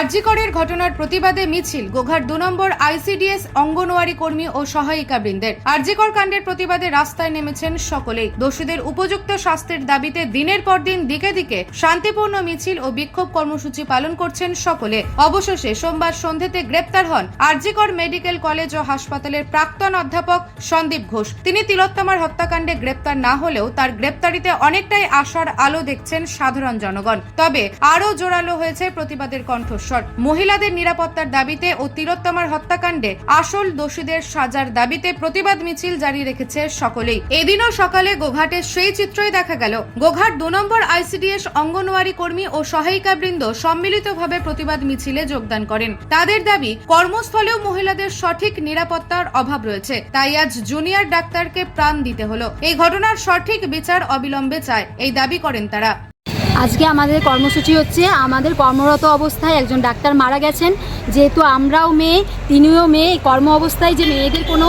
আরজিকরের ঘটনার প্রতিবাদে মিছিল, গোঘাট দু নম্বর আইসিডিএস, অঙ্গনওয়াড়ি কর্মী ও সহায়িকা বৃন্দের আরজিকর কাণ্ডের প্রতিবাদে রাস্তায় নেমেছেন সকলেই। দোষীদের উপযুক্ত শাস্তির দাবিতে দিনের পর দিন দিকে দিকে শান্তিপূর্ণ মিছিল ও বিক্ষোভ কর্মসূচি পালন করছেন সকলে। অবশেষে সোমবার সন্ধেতে গ্রেপ্তার হন আরজিকর মেডিকেল কলেজ ও হাসপাতালের প্রাক্তন অধ্যাপক সন্দীপ ঘোষ। তিনি তিলোত্তমার হত্যাকাণ্ডে গ্রেপ্তার না হলেও তার গ্রেপ্তারিতে অনেকটাই আশার আলো দেখছেন সাধারণ জনগণ। তবে আরও জোরালো হয়েছে প্রতিবাদের কণ্ঠস্বর। মহিলাদের নিরাপত্তার দাবিতে ও তিলোত্তমার হত্যাকাণ্ডে আসল দোষীদের সাজার দাবিতে প্রতিবাদ মিছিল জারি রেখেছে সকলেই। এদিনও সকালে গোঘাটের সেই চিত্রই দেখা গেল। গোঘাট দু নম্বর আইসিডিএস অঙ্গনওয়াড়ি কর্মী ও সহায়িকা বৃন্দ সম্মিলিতভাবে প্রতিবাদ মিছিলে যোগদান করেন। তাদের দাবি, কর্মস্থলেও মহিলাদের সঠিক নিরাপত্তার অভাব রয়েছে। তাই আজ জুনিয়র ডাক্তারকে প্রাণ দিতে হলো। এই ঘটনার সঠিক বিচার অবিলম্বে চায়। এই দাবি করেন তারা। আজকে আমাদের কর্মসূচি হচ্ছে আমাদের কর্মরত অবস্থায় একজন ডাক্তার মারা গেছেন। যেহেতু আমরাও মেয়ে, তিনিও মেয়ে কর্ম অবস্থায় যে মেয়েদের কোনো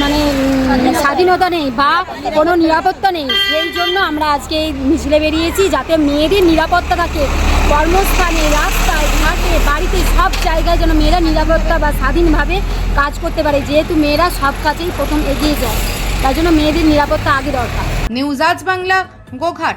মানে স্বাধীনতা নেই বা কোনো নিরাপত্তা নেই, সেই জন্য আমরা আজকে এই মিছিলে বেরিয়েছি যাতে মেয়েদের নিরাপত্তা থাকে। কর্মস্থানে, রাস্তায়, ঘাটে, বাড়িতে সব জায়গায় যেন মেয়েরা নিরাপত্তা বা স্বাধীনভাবে কাজ করতে পারে। যেহেতু মেয়েরা সব কাজেই প্রথম এগিয়ে যায় তার জন্য মেয়েদের নিরাপত্তা আগে দরকার। নিউজ আজ বাংলা, গোঘাট।